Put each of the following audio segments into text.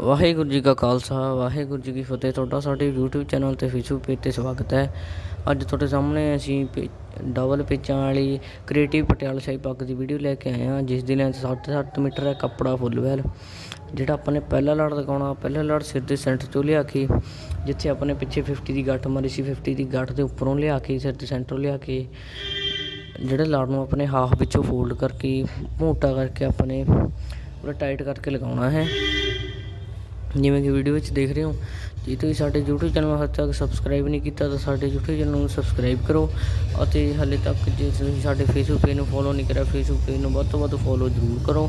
ਵਾਹਿਗੁਰੂ ਜੀ ਕਾ ਖਾਲਸਾ, ਵਾਹਿਗੁਰੂ ਜੀ ਕੀ ਫਤਿਹ। ਤੁਹਾਡਾ ਸਾਡੇ YouTube ਚੈਨਲ ਤੇ ਫੇਸਬੁੱਕ ਪੇਜ ਤੇ ਸਵਾਗਤ ਹੈ। ਅੱਜ ਤੁਹਾਡੇ ਸਾਹਮਣੇ ਅਸੀਂ ਪੇ- ਡਬਲ ਪੇਚਾਂ ਵਾਲੀ ਕ੍ਰੀਏਟਿਵ ਪਟਿਆਲਾ ਸ਼ਾਹੀ ਪੱਗ ਦੀ ਵੀਡੀਓ ਲੈ ਕੇ ਆਏ ਹਾਂ, ਜਿਸ ਦੀ ਲੈਂਥ 7.5 ਮੀਟਰ ਹੈ, ਕੱਪੜਾ ਫੁੱਲ ਵੈਲ ਜਿਹੜਾ ਆਪਾਂ ਨੇ ਪਹਿਲਾ ਲੜ ਲਗਾਉਣਾ ਪਹਿਲਾ ਲੜ ਸਿਰ ਦੇ ਸੈਂਟਰ ਤੋਂ ਲਿਆ ਕੇ, ਜਿੱਥੇ ਆਪਣੇ ਪਿੱਛੇ 50 ਦੀ ਗੱਠ ਮਾਰੀ ਸੀ 50 ਦੀ ਗੱਠ ਦੇ ਉੱਪਰੋਂ ਲਿਆ ਕੇ, ਸਿਰ ਦੇ ਸੈਂਟਰ ਲਿਆ ਕੇ, ਜਿਹੜੇ ਲੜ ਨੂੰ ਆਪਣੇ ਹਾਫ ਵਿੱਚੋਂ ਫੋਲਡ ਕਰਕੇ, ਮੋਟਾ ਕਰਕੇ ਆਪਣੇ ਪੂਰਾ ਟਾਈਟ ਕਰਕੇ ਲਗਾਉਣਾ ਹੈ। ਜਿਵੇਂ ਕਿ ਵੀਡੀਓ ਵਿੱਚ ਦੇਖ ਰਹੇ ਹੋ, ਜੇ ਤੁਸੀਂ ਸਾਡੇ YouTube ਚੈਨਲ ਨੂੰ ਹਜੇ ਤੱਕ ਸਬਸਕ੍ਰਾਈਬ ਨਹੀਂ ਕੀਤਾ, ਤਾਂ ਸਾਡੇ YouTube ਚੈਨਲ ਨੂੰ ਸਬਸਕ੍ਰਾਈਬ ਕਰੋ ਅਤੇ ਹਾਲੇ ਤੱਕ ਜੇ ਤੁਸੀਂ ਸਾਡੇ Facebook ਪੇਜ ਨੂੰ ਫੋਲੋ ਨਹੀਂ ਕਰਿਆ, Facebook ਪੇਜ ਨੂੰ ਵੱਧ ਤੋਂ ਵੱਧ ਫੋਲੋ ਜ਼ਰੂਰ ਕਰੋ।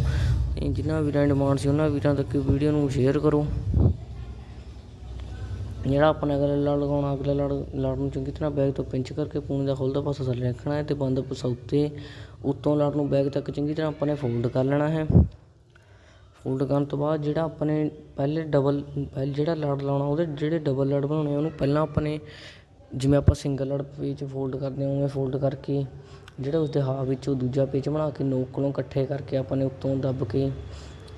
ਜਿਨ੍ਹਾਂ ਵੀਰਾਂ ਦੀ ਡਿਮਾਂਡ ਸੀ, ਉਹਨਾਂ ਵੀਰਾਂ ਤੱਕ ਵੀਡੀਓ ਨੂੰ ਸ਼ੇਅਰ ਕਰੋ। ਜਿਹੜਾ ਆਪਣੇ ਅਗਲਾ ਲੜ ਲਗਾਉਣਾ, ਅਗਲੇ ਲੜ ਲੜ ਨੂੰ ਚੰਗੀ ਤਰ੍ਹਾਂ ਬੈਗ ਤੋਂ ਪਿੰਚ ਕਰਕੇ ਪੂਣੀ ਦਾ ਖੁੱਲਦਾ ਪਾਸਾ ਥੱਲੇ ਰੱਖਣਾ ਹੈ ਤੇ ਬੰਦ ਪਾਸਾ ਉੱਤੇ ਉੱਤੋਂ ਲੜ ਨੂੰ ਬੈਗ ਤੱਕ ਚੰਗੀ ਤਰ੍ਹਾਂ ਆਪਾਂ ਨੇ ਫੋਲਡ ਕਰ ਲੈਣਾ ਹੈ। ਫੋਲਡ ਕਰਨ ਤੋਂ ਬਾਅਦ ਜਿਹੜਾ ਆਪਣੇ ਪਹਿਲੇ ਡਬਲ ਪਹਿਲੇ ਜਿਹੜਾ ਲੜ ਲਾਉਣਾ, ਉਹਦੇ ਜਿਹੜੇ ਡਬਲ ਲੜ ਬਣਾਉਣੇ ਉਹਨੂੰ ਪਹਿਲਾਂ ਆਪਣੇ ਜਿਵੇਂ ਆਪਾਂ ਸਿੰਗਲ ਲੜ ਪੇਜ ਫੋਲਡ ਕਰਦੇ ਹਾਂ, ਉਵੇਂ ਫੋਲਡ ਕਰਕੇ ਜਿਹੜਾ ਉਸਦੇ ਹਾਫ ਵਿੱਚੋਂ ਦੂਜਾ ਪੇਜ ਬਣਾ ਕੇ ਨੋਕ ਕੋਲੋਂ ਇਕੱਠੇ ਕਰਕੇ ਆਪਾਂ ਨੇ ਉੱਤੋਂ ਦੱਬ ਕੇ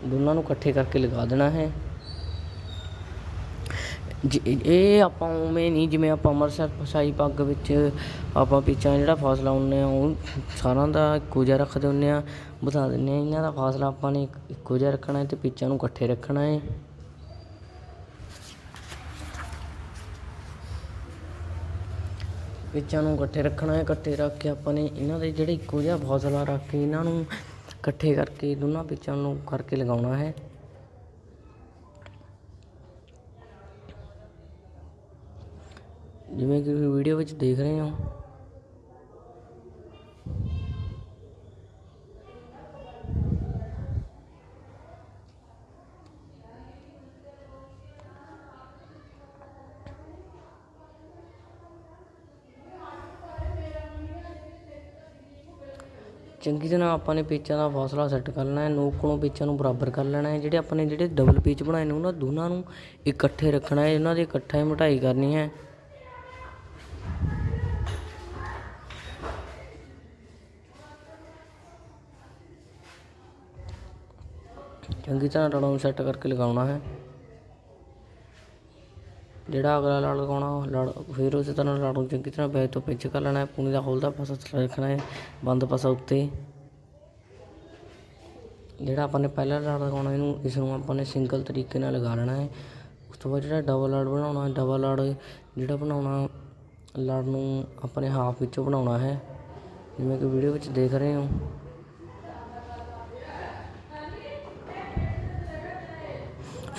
ਦੋਨਾਂ ਨੂੰ ਇਕੱਠੇ ਕਰਕੇ ਲਗਾ ਦੇਣਾ ਹੈ। ਜੀ- ਇਹ ਆਪਾਂ ਉਵੇਂ ਨਹੀਂ, ਜਿਵੇਂ ਆਪਾਂ ਅੰਮ੍ਰਿਤਸਰ ਪਸਾਈ ਪੱਗ ਵਿੱਚ ਆਪਾਂ ਪਿੱਛਾ ਜਿਹੜਾ ਫਾਸਲਾ ਹੁੰਨੇ ਆ, ਉਹ ਸਾਰਿਆਂ ਦਾ ਇੱਕੋ ਜਿਹਾ ਰੱਖਦੇ ਹੁੰਦੇ ਆ। ਵਧਾ ਦਿੰਦੇ ਆ, ਇਹਨਾਂ ਦਾ ਫਾਸਲਾ ਆਪਾਂ ਨੇ ਇੱਕੋ ਜਿਹਾ ਰੱਖਣਾ ਹੈ ਅਤੇ ਪਿੱਛਾਂ ਨੂੰ ਇਕੱਠੇ ਰੱਖਣਾ ਹੈ। ਪਿੱਛਾਂ ਨੂੰ ਇਕੱਠੇ ਰੱਖਣਾ ਹੈ, ਇਕੱਠੇ ਰੱਖ ਕੇ ਆਪਾਂ ਨੇ ਇਹਨਾਂ ਦੇ ਜਿਹੜੇ ਇੱਕੋ ਜਿਹਾ ਫਾਸਲਾ ਰੱਖ ਕੇ ਇਹਨਾਂ ਨੂੰ ਇਕੱਠੇ ਕਰਕੇ ਦੋਨਾਂ ਪਿੱਛਾਂ ਨੂੰ ਕਰਕੇ ਲਗਾਉਣਾ ਹੈ। ਜਿਵੇਂ ਕਿ ਤੁਸੀਂ ਵੀਡੀਓ ਵਿੱਚ ਦੇਖ ਰਹੇ ਹੋ। ਚੰਗੀ ਤਰ੍ਹਾਂ ਆਪਾਂ ਨੇ ਪੇਚਾਂ ਦਾ ਫਾਸਲਾ ਸੈੱਟ ਕਰ ਲੈਣਾ ਹੈ ਨੋਕ ਕੋਲੋਂ ਪੇਚਾਂ ਨੂੰ ਬਰਾਬਰ ਕਰ ਲੈਣਾ ਹੈ। ਜਿਹੜੇ ਆਪਾਂ ਨੇ ਜਿਹੜੇ ਡਬਲ ਪੇਚ ਬਣਾਏ ਨੇ, ਉਹਨਾਂ ਦੋਨਾਂ ਨੂੰ ਇਕੱਠੇ ਰੱਖਣਾ ਹੈ, ਉਹਨਾਂ ਦੀ ਇਕੱਠਾ ਹੀ ਮਟਾਈ ਕਰਨੀ ਹੈ। ਚੰਗੀ ਤਰ੍ਹਾਂ ਲੜਾਂ ਨੂੰ ਸੈੱਟ ਕਰਕੇ ਲਗਾਉਣਾ ਹੈ। ਜਿਹੜਾ ਅਗਲਾ ਲੜ ਲਗਾਉਣਾ, ਉਹ ਲੜ, ਫਿਰ ਉਸੇ ਤਰ੍ਹਾਂ ਲੜ ਨੂੰ ਚੰਗੀ ਤਰ੍ਹਾਂ ਬੈਕ ਤੋਂ ਪਿੱਛੇ ਕਰ ਲੈਣਾ ਹੈ। ਪੂਣੀ ਦਾ ਖੁੱਲਦਾ ਪਾਸਾ ਰੱਖਣਾ ਹੈ, ਬੰਦ ਪਾਸਾ ਉੱਤੇ। ਜਿਹੜਾ ਆਪਾਂ ਨੇ ਪਹਿਲਾ ਲੜ ਲਗਾਉਣਾ, ਇਹਨੂੰ ਇਸ ਨੂੰ ਆਪਾਂ ਨੇ ਸਿੰਗਲ ਤਰੀਕੇ ਨਾਲ ਲਗਾ ਲੈਣਾ ਹੈ। ਉਸ ਤੋਂ ਬਾਅਦ ਜਿਹੜਾ ਡਬਲ ਲੜ ਬਣਾਉਣਾ ਡਬਲ ਲੜ ਜਿਹੜਾ ਬਣਾਉਣਾ ਲੜ ਨੂੰ ਆਪਣੇ ਹਾਫ ਵਿੱਚੋਂ ਬਣਾਉਣਾ ਹੈ। ਜਿਵੇਂ ਕਿ ਵੀਡੀਓ ਵਿੱਚ ਦੇਖ ਰਹੇ ਹੋ।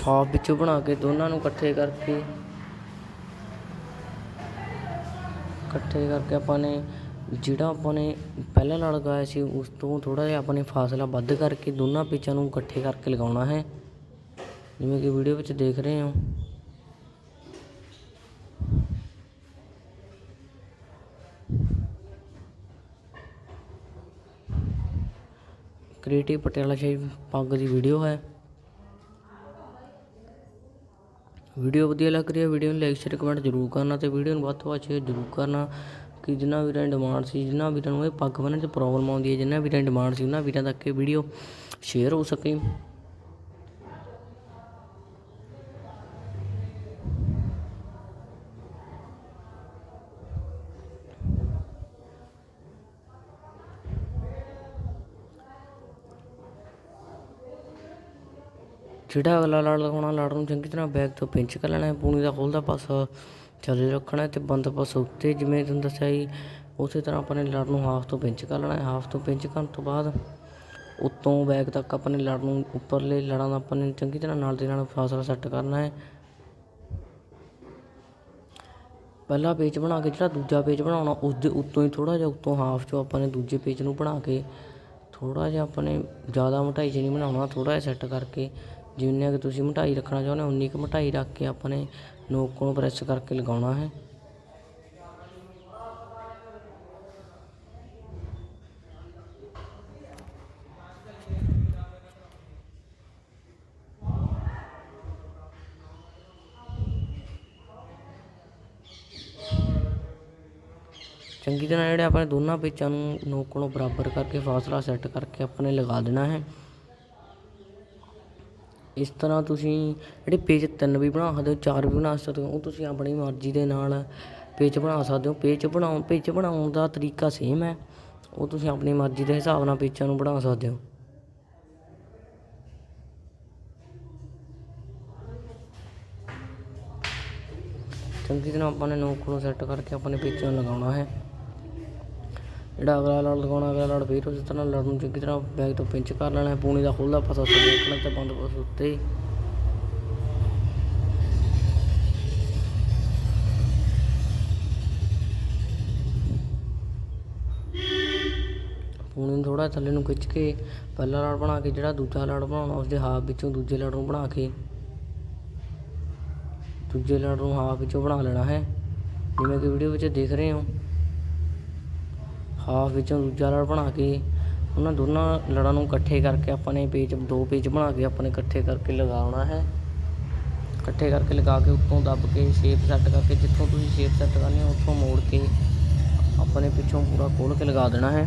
ਹਾਫ ਵਿੱਚੋਂ ਬਣਾ ਕੇ ਦੋਨਾਂ ਨੂੰ ਇਕੱਠੇ ਕਰਕੇ ਇਕੱਠੇ ਕਰਕੇ ਆਪਾਂ ਨੇ ਜਿਹੜਾ ਆਪਾਂ ਨੇ ਪਹਿਲਾਂ ਲੜ ਲਗਾਇਆ ਸੀ, ਉਸ ਤੋਂ ਥੋੜਾ ਜਿਹਾ ਆਪਾਂ ਨੇ ਫਾਸਲਾ ਵੱਧ ਕਰਕੇ ਦੋਨਾਂ ਪਿੱਚਾਂ ਨੂੰ ਇਕੱਠੇ ਕਰਕੇ ਲਗਾਉਣਾ ਹੈ। ਜਿਵੇਂ ਕਿ ਵੀਡੀਓ ਵਿੱਚ ਦੇਖ ਰਹੇ ਹੋ। ਕ੍ਰੀਏਟਿਵ ਪਟਿਆਲਾ ਸ਼ਾਹੀ ਪੱਗ ਦੀ ਵੀਡੀਓ ਹੈ। ਵੀਡੀਓ ਵਧੀਆ ਲੱਗ ਰਹੀ ਹੈ, ਵੀਡੀਓ ਨੂੰ ਲਾਈਕ ਸ਼ੇਅਰ ਕਮੈਂਟ ਜ਼ਰੂਰ ਕਰਨਾ ਤੇ ਵੀਡੀਓ ਨੂੰ ਵੱਧ ਤੋਂ ਵੱਧ ਸ਼ੇਅਰ ਜ਼ਰੂਰ ਕਰਨਾ ਕਿ ਜਿੰਨਾ ਵੀਰਾਂ ਦੀ ਡਿਮਾਂਡ ਸੀ, ਜਿੰਨਾ ਵੀਰਾਂ ਨੂੰ ਇਹ ਪੱਗ ਬੰਨ੍ਹਣ 'ਚ ਪ੍ਰੋਬਲਮ ਆਉਂਦੀ ਹੈ, ਜਿੰਨਾ ਵੀਰਾਂ ਦੀ ਡਿਮਾਂਡ ਸੀ, ਉਹਨਾਂ ਵੀਰਾਂ ਤੱਕ ਇਹ ਵੀਡੀਓ ਸ਼ੇਅਰ ਹੋ ਸਕੇ। ਜਿਹੜਾ ਅਗਲਾ ਲੜ ਲਗਾਉਣਾ, ਲੜ ਨੂੰ ਚੰਗੀ ਤਰ੍ਹਾਂ ਬੈਕ ਤੋਂ ਪਿੰਚ ਕਰ ਲੈਣਾ, ਪੂਣੀ ਦਾ ਖੁੱਲਦਾ ਪਾਸਾ ਥੱਲੇ ਰੱਖਣਾ ਹੈ ਤੇ ਬੰਦ ਪਾਸਾ ਉੱਤੇ, ਜਿਵੇਂ ਤੁਹਾਨੂੰ ਦੱਸਿਆ ਜੀ, ਉਸੇ ਤਰ੍ਹਾਂ ਆਪਾਂ ਨੇ ਲੜ ਨੂੰ ਹਾਫ ਤੋਂ ਪਿੰਚ ਕਰ ਲੈਣਾ ਹਾਫ ਤੋਂ ਪਿੰਚ ਕਰਨ ਤੋਂ ਬਾਅਦ ਉੱਤੋਂ ਬੈਕ ਤੱਕ ਆਪਾਂ ਨੇ ਲੜ ਨੂੰ ਉੱਪਰਲੇ ਲੜਾਂ ਦਾ ਆਪਾਂ ਨੇ ਚੰਗੀ ਤਰ੍ਹਾਂ ਨਾਲ ਦੇ ਨਾਲ ਫਾਸਲਾ ਸੈੱਟ ਕਰਨਾ ਹੈ। ਪਹਿਲਾ ਪੇਜ ਬਣਾ ਕੇ, ਜਿਹੜਾ ਦੂਜਾ ਪੇਜ ਬਣਾਉਣਾ ਉਸ ਦੇ ਉੱਤੋਂ ਹੀ ਥੋੜਾ ਜਿਹਾ ਉੱਤੋਂ ਹਾਫ ਚੋਂ ਆਪਾਂ ਨੇ ਦੂਜੇ ਪੇਜ ਨੂੰ ਬਣਾ ਕੇ ਥੋੜਾ ਜਿਹਾ ਆਪਾਂ ਨੇ ਜ਼ਿਆਦਾ ਮੋਟਾਈ 'ਚ ਨਹੀਂ ਬਣਾਉਣਾ ਥੋੜਾ ਜਿਹਾ ਸੈੱਟ ਕਰਕੇ ਜਿੰਨੇ ਕਿ ਤੁਸੀਂ ਮੋਟਾਈ ਰੱਖਣਾ ਚਾਹੁੰਦੇ ਹੋ, ਉਨੀ ਕੁ ਮੋਟਾਈ ਰੱਖ ਕੇ ਆਪਾਂ ਨੇ ਨੋਕ ਨੂੰ ਪ੍ਰੈਸ ਕਰਕੇ ਲਗਾਉਣਾ ਹੈ। ਚੰਗੀ ਤਰ੍ਹਾਂ ਜਿਹੜੇ ਆਪਣੇ ਦੋਨਾਂ ਪੇਚਾਂ ਨੂੰ ਨੋਕ ਨੂੰ ਬਰਾਬਰ ਕਰਕੇ ਫਾਸਲਾ ਸੈੱਟ ਕਰਕੇ ਆਪਣੇ ਲਗਾ ਦੇਣਾ ਹੈ। ਇਸ ਤਰ੍ਹਾਂ ਤੁਸੀਂ ਜਿਹੜੇ ਪੇਜ ਤਿੰਨ ਵੀ ਬਣਾ ਸਕਦੇ ਹੋ, ਚਾਰ ਵੀ ਬਣਾ ਸਕਦੇ ਹੋ, ਉਹ ਤੁਸੀਂ ਆਪਣੀ ਮਰਜ਼ੀ ਦੇ ਨਾਲ ਪੇਜ ਬਣਾ ਸਕਦੇ ਹੋ। ਪੇਜ ਬਣਾਉਣ ਪੇਜ ਬਣਾਉਣ ਦਾ ਤਰੀਕਾ ਸੇਮ ਹੈ। ਉਹ ਤੁਸੀਂ ਆਪਣੀ ਮਰਜ਼ੀ ਦੇ ਹਿਸਾਬ ਨਾਲ ਪੇਜਾਂ ਨੂੰ ਬਣਾ ਸਕਦੇ ਹੋ। ਚੰਗੀ ਤਰ੍ਹਾਂ ਆਪਾਂ ਨੇ ਨੋਕ ਨੂੰ ਸੈੱਟ ਕਰਕੇ ਆਪਣੇ ਪੇਚਾਂ ਨੂੰ ਲਗਾਉਣਾ ਹੈ। ਜਿਹੜਾ ਅਗਲਾ ਲੜ ਲਗਾਉਣਾ, ਅਗਲਾ ਲੜ ਫਿਰ ਉਸ ਤਰ੍ਹਾਂ ਲੜ ਨੂੰ ਚੰਗੀ ਤਰ੍ਹਾਂ ਬੈਗ ਤੋਂ ਪਿੰਚ ਕਰ ਲੈਣਾ, ਪੂਣੀ ਦਾ ਖੁੱਲ੍ਹਾ ਪਾਸਾ ਸੱਜਣਾ ਤੇ ਬੰਦ ਪਾਸਾ ਉੱਤੇ ਪੂਣੀ ਨੂੰ ਥੋੜਾ ਥੱਲੇ ਨੂੰ ਖਿੱਚ ਕੇ ਪਹਿਲਾ ਲੜ ਬਣਾ ਕੇ, ਜਿਹੜਾ ਦੂਜਾ ਲੜ ਬਣਾਉਣਾ, ਉਸਦੇ ਹਾਫ ਵਿੱਚੋਂ ਦੂਜੇ ਲੜ ਨੂੰ ਬਣਾ ਕੇ। ਦੂਜੇ ਲੜ ਨੂੰ ਹਾਫ ਵਿੱਚੋਂ ਬਣਾ ਲੈਣਾ ਹੈ। ਜਿਵੇਂ ਕਿ ਵੀਡੀਓ ਵਿੱਚ ਦੇਖ ਰਹੇ ਹੋ। ਹਾਫ ਵਿੱਚੋਂ ਦੂਜਾ ਲੜ ਬਣਾ ਕੇ ਉਹਨਾਂ ਦੋਨਾਂ ਲੜਾਂ ਨੂੰ ਇਕੱਠੇ ਕਰਕੇ ਆਪਾਂ ਨੇ ਪੇਜ, ਦੋ ਪੇਜ ਬਣਾ ਕੇ ਆਪਾਂ ਨੇ ਇਕੱਠੇ ਕਰਕੇ ਲਗਾਉਣਾ ਹੈ। ਇਕੱਠੇ ਕਰਕੇ ਲਗਾ ਕੇ ਉੱਤੋਂ ਦੱਬ ਕੇ ਸ਼ੇਪ ਸੈੱਟ ਕਰਕੇ ਜਿੱਥੋਂ ਤੁਸੀਂ ਸ਼ੇਪ ਸੈੱਟ ਕਰਨੀ ਹੈ, ਉੱਥੋਂ ਮੋੜ ਕੇ ਆਪਣੇ ਪਿੱਛੋਂ ਪੂਰਾ ਖੋਲ ਕੇ ਲਗਾ ਦੇਣਾ ਹੈ।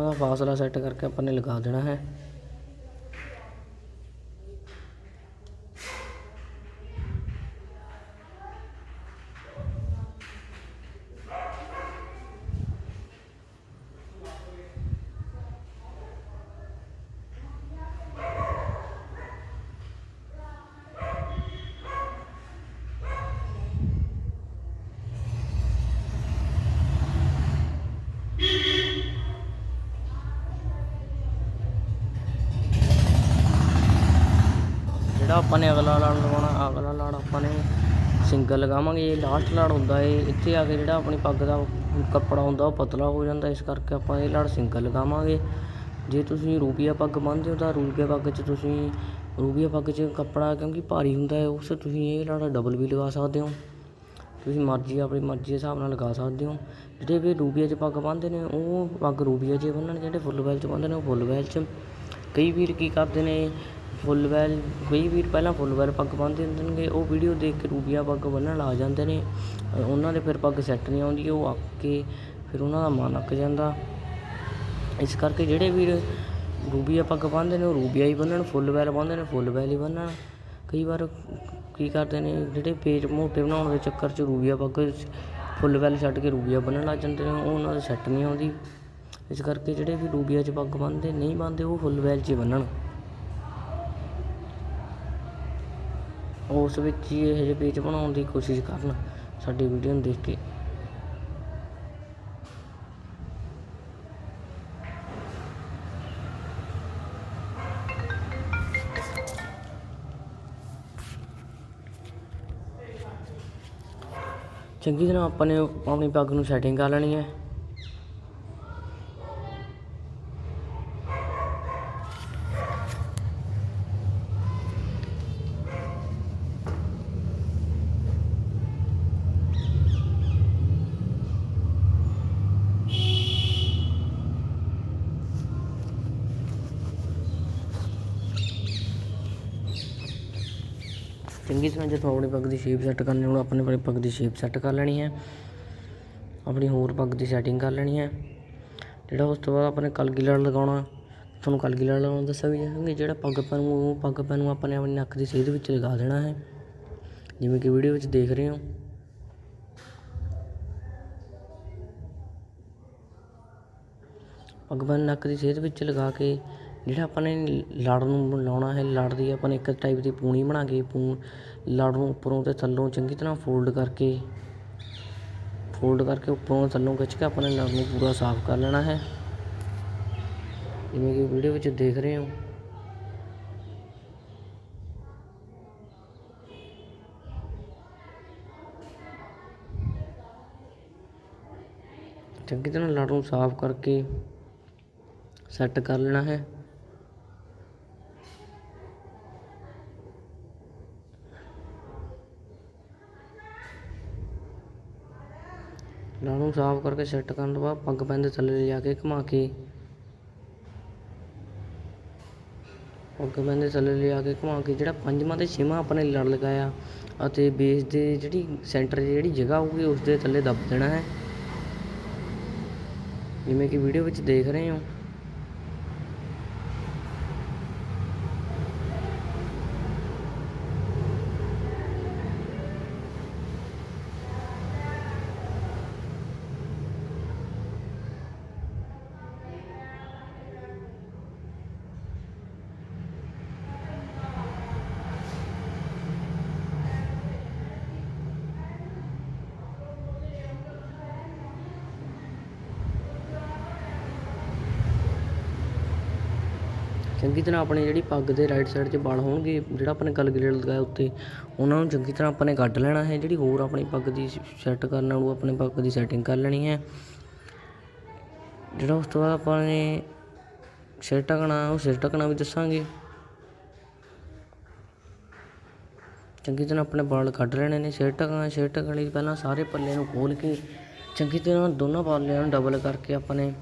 ਉਹਨਾਂ ਦਾ ਫਾਸਲਾ ਸੈੱਟ ਕਰਕੇ ਆਪਾਂ ਨੇ ਲਗਾ ਦੇਣਾ ਹੈ। ਜਿਹੜਾ ਆਪਾਂ ਨੇ ਅਗਲਾ ਲੜ ਲਗਾਉਣਾ ਅਗਲਾ ਲਾੜ ਆਪਾਂ ਨੇ ਸਿੰਗਲ ਲਗਾਵਾਂਗੇ। ਇਹ ਲਾਸਟ ਲਾੜ ਹੁੰਦਾ ਏ, ਇੱਥੇ ਆ ਕੇ ਜਿਹੜਾ ਆਪਣੀ ਪੱਗ ਦਾ ਕੱਪੜਾ ਹੁੰਦਾ, ਉਹ ਪਤਲਾ ਹੋ ਜਾਂਦਾ। ਇਸ ਕਰਕੇ ਆਪਾਂ ਇਹ ਲਾੜ ਸਿੰਗਲ ਲਗਾਵਾਂਗੇ। ਜੇ ਤੁਸੀਂ ਰੂਬੀਆ ਪੱਗ ਬੰਨ੍ਹਦੇ ਹੋ ਤਾਂ ਰੂਬੀਆ ਪੱਗ 'ਚ ਤੁਸੀਂ, ਰੂਬੀਆ ਪੱਗ 'ਚ ਕੱਪੜਾ ਕਿਉਂਕਿ ਭਾਰੀ ਹੁੰਦਾ ਹੈ ਉਸ ਤੁਸੀਂ ਇਹ ਲਾੜ ਡਬਲ ਵੀ ਲਗਾ ਸਕਦੇ ਹੋ। ਤੁਸੀਂ ਮਰਜ਼ੀ, ਆਪਣੀ ਮਰਜ਼ੀ ਦੇ ਹਿਸਾਬ ਨਾਲ ਲਗਾ ਸਕਦੇ ਹੋ। ਜਿਹੜੇ ਵੀ ਰੂਬੀਆ 'ਚ ਪੱਗ ਬੰਨ੍ਹਦੇ ਨੇ, ਉਹ ਪੱਗ ਰੂਬੀਆ 'ਚ ਬੰਨਣ, ਜਿਹੜੇ ਫੁੱਲ ਵੈਲ 'ਚ ਬੰਨ੍ਹਦੇ ਨੇ, ਉਹ ਫੁੱਲ ਵੈਲ 'ਚ। ਕਈ ਵੀਰ ਕੀ ਕਰਦੇ ਨੇ ਫੁੱਲ ਵੈਲ, ਕਈ ਵੀਰ ਪਹਿਲਾਂ ਫੁੱਲ ਵੈਲ ਪੱਗ ਬੰਨ੍ਹਦੇ ਹੁੰਦੇ ਨੇਗੇ ਉਹ ਵੀਡੀਓ ਦੇਖ ਕੇ ਰੂਬੀਆ ਪੱਗ ਬੰਨ੍ਹਣ ਲੱਗ ਜਾਂਦੇ ਨੇ। ਉਹਨਾਂ ਦੇ ਫਿਰ ਪੱਗ ਸੈੱਟ ਨਹੀਂ ਆਉਂਦੀ, ਉਹ ਅੱਕ ਕੇ ਫਿਰ ਉਹਨਾਂ ਦਾ ਮਨ ਅੱਕ ਜਾਂਦਾ। ਇਸ ਕਰਕੇ ਜਿਹੜੇ ਵੀਰ ਰੂਬੀਆ ਪੱਗ ਬੰਨ੍ਹਦੇ ਨੇ, ਉਹ ਰੂਬੀਆ ਹੀ ਬੰਨਣ ਫੁੱਲ ਵੈਲ ਬੰਨ੍ਹਦੇ ਨੇ, ਫੁੱਲ ਵੈਲ ਹੀ ਬੰਨਣ ਕਈ ਵਾਰ ਕੀ ਕਰਦੇ ਨੇ, ਜਿਹੜੇ ਪੇਜ ਮੋਟੇ ਬਣਾਉਣ ਦੇ ਚੱਕਰ 'ਚ ਰੂਬੀਆ ਪੱਗ ਫੁੱਲ ਵੈਲ ਛੱਡ ਕੇ ਰੂਬੀਆ ਬੰਨਣ ਲੱਗ ਜਾਂਦੇ ਨੇ, ਉਹ ਉਹਨਾਂ ਦੇ ਸੈੱਟ ਨਹੀਂ ਆਉਂਦੀ। ਇਸ ਕਰਕੇ ਜਿਹੜੇ ਵੀ ਰੂਬੀਆ 'ਚ ਪੱਗ ਬੰਨ੍ਹਦੇ, ਨਹੀਂ ਬੰਨ੍ਹਦੇ, ਉਹ ਫੁੱਲ ਵੈਲ 'ਚ ਹੀ ਬੰਨਣ ਉਸ ਵਿੱਚ ਹੀ ਇਹੋ ਜਿਹੇ ਪੇਜ ਬਣਾਉਣ ਦੀ ਕੋਸ਼ਿਸ਼ ਕਰਨ ਸਾਡੀ ਵੀਡੀਓ ਨੂੰ ਦੇਖ ਕੇ। ਚੰਗੀ ਤਰ੍ਹਾਂ ਆਪਾਂ ਨੇ ਆਪਣੀ ਪੱਗ ਨੂੰ ਸੈਟਿੰਗ ਕਰ ਲੈਣੀ ਹੈ। ਚੰਗੀ ਤਰ੍ਹਾਂ ਜਦੋਂ ਆਪਣੀ ਪੱਗ ਦੀ ਸ਼ੇਪ ਸੈੱਟ ਕਰਨੀ, ਹੁਣ ਆਪਣੇ ਆਪਣੀ ਪੱਗ ਦੀ ਸ਼ੇਪ ਸੈੱਟ ਕਰ ਲੈਣੀ ਹੈ। ਆਪਣੀ ਹੋਰ ਪੱਗ ਦੀ ਸੈਟਿੰਗ ਕਰ ਲੈਣੀ ਹੈ। ਜਿਹੜਾ ਉਸ ਤੋਂ ਬਾਅਦ ਆਪਣੇ ਕਲਗੀਲੜ ਲਗਾਉਣਾ, ਤੁਹਾਨੂੰ ਕਲਗੀ ਲੜ ਲਗਾਉਣਾ ਦੱਸਿਆ ਵੀ ਜਾਣਗੇ ਜਿਹੜਾ ਪੱਗ ਪੈਨ ਨੂੰ ਉਹ ਪੱਗ ਪੈਨ ਨੂੰ ਆਪਣੇ ਨੇ ਆਪਣੀ ਨੱਕ ਦੀ ਸੇਧ ਵਿੱਚ ਲਗਾ ਦੇਣਾ ਹੈ। ਜਿਵੇਂ ਕਿ ਵੀਡੀਓ ਵਿੱਚ ਦੇਖ ਰਹੇ ਹੋ। ਪੱਗ ਪੈਨ ਨੱਕ ਦੀ ਸੇਧ ਵਿੱਚ ਲਗਾ ਕੇ ਜਿਹੜਾ ਆਪਾਂ ਨੇ ਲੜ ਨੂੰ ਬਣਾਉਣਾ ਹੈ ਲੜ ਦੀ ਆਪਾਂ ਨੇ ਇੱਕ ਟਾਈਪ ਦੀ ਪੂਣੀ ਬਣਾ ਕੇ, ਪੂ ਲੜ ਨੂੰ ਉੱਪਰੋਂ ਅਤੇ ਥੱਲੋਂ ਚੰਗੀ ਤਰ੍ਹਾਂ ਫੋਲਡ ਕਰਕੇ ਫੋਲਡ ਕਰਕੇ ਉੱਪਰੋਂ ਥੱਲੋਂ ਖਿੱਚ ਕੇ ਆਪਾਂ ਨੇ ਲੜ ਨੂੰ ਪੂਰਾ ਸਾਫ਼ ਕਰ ਲੈਣਾ ਹੈ। ਜਿਵੇਂ ਕਿ ਵੀਡੀਓ ਵਿੱਚ ਦੇਖ ਰਹੇ ਹੋ। ਚੰਗੀ ਤਰ੍ਹਾਂ ਲੜ ਨੂੰ ਸਾਫ਼ ਕਰਕੇ ਸੈੱਟ ਕਰ ਲੈਣਾ ਹੈ ਲੜ ਨੂੰ ਸਾਫ਼ ਕਰਕੇ ਸੈੱਟ ਕਰਨ ਤੋਂ ਬਾਅਦ ਪੱਗ ਪੈਨ ਦੇ ਥੱਲੇ ਲਿਜਾ ਕੇ ਘੁਮਾ ਕੇ। ਪੱਗ ਪੈਨ ਦੇ ਥੱਲੇ ਲਿਜਾ ਕੇ ਘੁਮਾ ਕੇ, ਜਿਹੜਾ ਪੰਜਵਾਂ ਤੇ ਛੇਵਾਂ ਆਪਣੇ ਲੜ ਲਗਾਇਆ ਅਤੇ ਬੇਸ ਦੇ ਜਿਹੜੀ ਸੈਂਟਰ ਦੀ ਜਿਹੜੀ ਜਗ੍ਹਾ ਹੋਊਗੀ ਉਸ ਦੇ ਥੱਲੇ ਦੱਬ ਦੇਣਾ ਹੈ। ਜਿਵੇਂ ਕਿ ਵੀਡੀਓ ਵਿੱਚ ਦੇਖ ਰਹੇ ਹੋ। ਚੰਗੀ ਤਰ੍ਹਾਂ ਆਪਣੇ ਜਿਹੜੀ ਪੱਗ ਦੇ ਰਾਈਟ ਸਾਈਡ 'ਚ ਵਾਲ ਹੋਣਗੇ, ਜਿਹੜਾ ਆਪਣੇ ਗਲਗਲੇ ਲਗਾਇਆ ਉੱਤੇ, ਉਹਨਾਂ ਨੂੰ ਚੰਗੀ ਤਰ੍ਹਾਂ ਆਪਾਂ ਨੇ ਕੱਢ ਲੈਣਾ ਹੈ, ਜਿਹੜੀ ਹੋਰ ਆਪਣੀ ਪੱਗ ਦੀ ਸੈੱਟ ਕਰਨ ਉਹ ਆਪਣੇ ਪੱਗ ਦੀ ਸੈਟਿੰਗ ਕਰ ਲੈਣੀ ਹੈ। ਜਿਹੜਾ ਉਸ ਤੋਂ ਬਾਅਦ ਆਪਾਂ ਨੇ ਸਿਰ ਢਕਣਾ, ਉਹ ਸਿਰ ਢਕਣਾ ਵੀ ਦੱਸਾਂਗੇ। ਚੰਗੀ ਤਰ੍ਹਾਂ ਆਪਣੇ ਵਾਲ ਕੱਢ ਲੈਣੇ ਨੇ, ਸਿਰ ਢਕਣਾ, ਸਿਰ ਢਕਣ ਲਈ ਪਹਿਲਾਂ ਸਾਰੇ ਪੱਲੇ ਨੂੰ ਖੋਲ ਕੇ ਚੰਗੀ ਤਰ੍ਹਾਂ ਦੋਨਾਂ ਪਾਲਿਆਂ ਨੂੰ ਡਬਲ ਕਰਕੇ ਆਪਾਂ ਨੇ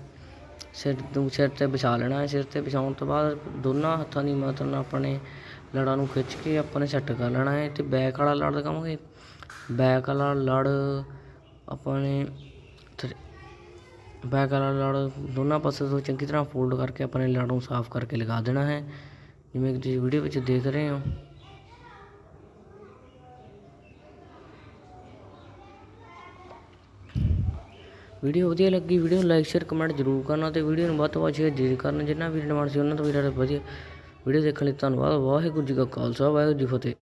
ਸਿਰ ਨੂੰ ਸਿਰ ਤੇ ਵਿਛਾ ਲੈਣਾ ਹੈ, ਸਿਰ ਤੇ ਵਿਛਾਉਣ ਤੋਂ ਬਾਅਦ ਦੋਨਾਂ ਹੱਥਾਂ ਦੀ ਮਦਦ ਨਾਲ ਆਪਣੇ ਲੜਾਂ ਨੂੰ ਖਿੱਚ ਕੇ ਆਪਾਂ ਨੇ ਸੈੱਟ ਕਰ ਲੈਣਾ ਹੈ ਅਤੇ ਬੈਕ ਵਾਲਾ ਲੜ ਦਿਖਾਵਾਂਗੇ। ਬੈਕ ਵਾਲਾ ਲੜ ਆਪਾਂ ਨੇ ਬੈਕ ਵਾਲਾ ਲੜ ਦੋਨਾਂ ਪਾਸੇ ਤੋਂ ਚੰਗੀ ਤਰ੍ਹਾਂ ਫੋਲਡ ਕਰਕੇ ਆਪਣੇ ਲੜ ਨੂੰ ਸਾਫ਼ ਕਰਕੇ ਲਗਾ ਦੇਣਾ ਹੈ। ਜਿਵੇਂ ਕਿ ਤੁਸੀਂ ਵੀਡੀਓ ਵਿੱਚ ਦੇਖ ਰਹੇ ਹੋ। ਵੀਡੀਓ ਵਧੀਆ ਲੱਗੀ, ਵੀਡੀਓ ਨੂੰ ਲਾਈਕ ਸ਼ੇਅਰ ਕਮੈਂਟ ਜ਼ਰੂਰ ਕਰਨਾ ਤੇ ਵੀਡੀਓ ਨੂੰ ਵੱਧ ਤੋਂ ਵੱਧ ਸ਼ੇਅਰ ਜ਼ਰੂਰ ਕਰਨਾ। ਜਿੰਨਾ ਵੀ ਡਿਮਾਂਡ ਸੀ ਉਹਨਾਂ ਤੋਂ ਵੀ ਜ਼ਿਆਦਾ ਵਧੀਆ ਵੀਡੀਓ ਦੇਖਣ ਲਈ ਧੰਨਵਾਦ। ਵਾਹਿਗੁਰੂ ਜੀ ਕਾ ਖਾਲਸਾ, ਵਾਹਿਗੁਰੂ ਜੀ ਫਤਿਹ।